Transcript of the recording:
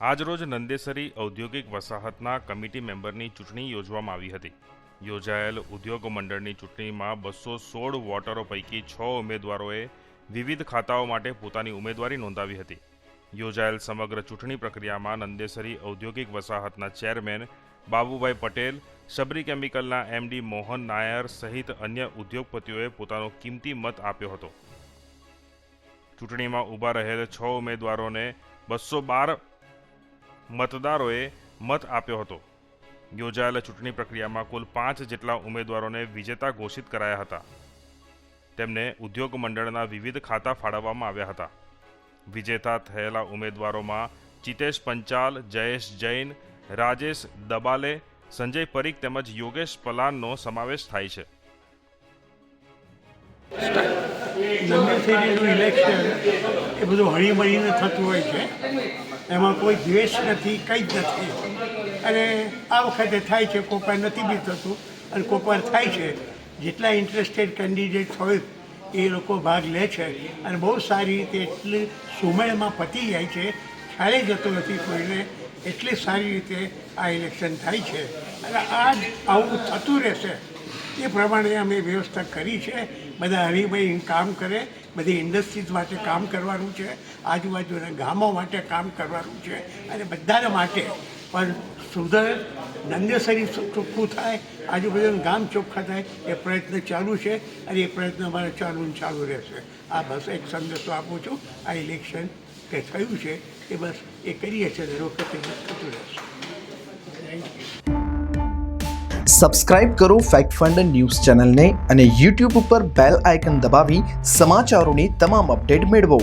આજરોજ નંદેસરી ઔદ્યોગિક વસાહતના કમિટી મેમ્બરની ચૂંટણી યોજવામાં આવી હતી. યોજાયેલ ઉદ્યોગ મંડળની ચૂંટણીમાં બસો સોળ વોટરો પૈકી છ ઉમેદવારોએ વિવિધ ખાતાઓ માટે પોતાની ઉમેદવારી નોંધાવી હતી. યોજાયેલ સમગ્ર ચૂંટણી પ્રક્રિયામાં નંદેસરી ઔદ્યોગિક વસાહતના ચેરમેન બાબુભાઈ પટેલ, શબરી કેમિકલના એમડી મોહન નાયર સહિત અન્ય ઉદ્યોગપતિઓએ પોતાનો કિંમતી મત આપ્યો હતો. ચૂંટણીમાં ઊભા રહેલ છ ઉમેદવારોને બસો બાર મતદારોએ મત આપ્યો હતો. યોજાયેલા ચૂંટણી પ્રક્રિયામાં કુલ પાંચ જેટલા ઉમેદવારોને વિજેતા ઘોષિત કરાયા હતા. તેમને ઉદ્યોગ મંડળના વિવિધ ખાતા ફાળવવામાં આવ્યા હતા. વિજેતા થયેલા ઉમેદવારોમાં ચિતેશ પંચાલ, જયેશ જૈન, રાજેશ દબાલે, સંજય પરીખ તેમજ યોગેશ પલાનનો સમાવેશ થાય છે. નંદેસરીનું ઇલેક્શન એ બધું હળીમળીને થતું હોય છે. એમાં કોઈ દ્વેષ નથી, કંઈ જ નથી. અને આ વખતે થાય છે કોપાર નથી બી થતું. અને કોપાર થાય છે, જેટલા ઇન્ટરેસ્ટેડ કેન્ડિડેટ હોય એ લોકો ભાગ લે છે. અને બહુ સારી રીતે એટલી સુમેળમાં પતી જાય છે. ખ્યાલે જતો નથી કોઈને. એટલી સારી રીતે આ ઇલેક્શન થાય છે. અને આ જ આવું થતું રહેશે, એ પ્રમાણે અમે વ્યવસ્થા કરી છે. બધા હરીભાઈ કામ કરે, બધી ઇન્ડસ્ટ્રીઝ માટે કામ કરવાનું છે, આજુબાજુના ગામો માટે કામ કરવાનું છે, અને બધાના માટે. પણ સુધર નંદેસરી ચોખ્ખું થાય, આજુબાજુનું ગામ ચોખ્ખા થાય, એ પ્રયત્ન ચાલુ છે, અને એ પ્રયત્ન અમારે ચાલુ ચાલુ રહેશે. આ બસ એક સંદેશો આપું છું. આ ઇલેક્શન કે થયું છે એ બસ એ કરીએ છીએ દર વખતે થતું રહેશે. સબસ્ક્રાઇબ કરો ફેક્ટ ફંડ ન્યૂઝ ચેનલને અને યુટ્યુબ ઉપર બેલ આઇકન દબાવી સમાચારોની તમામ અપડેટ મેળવો.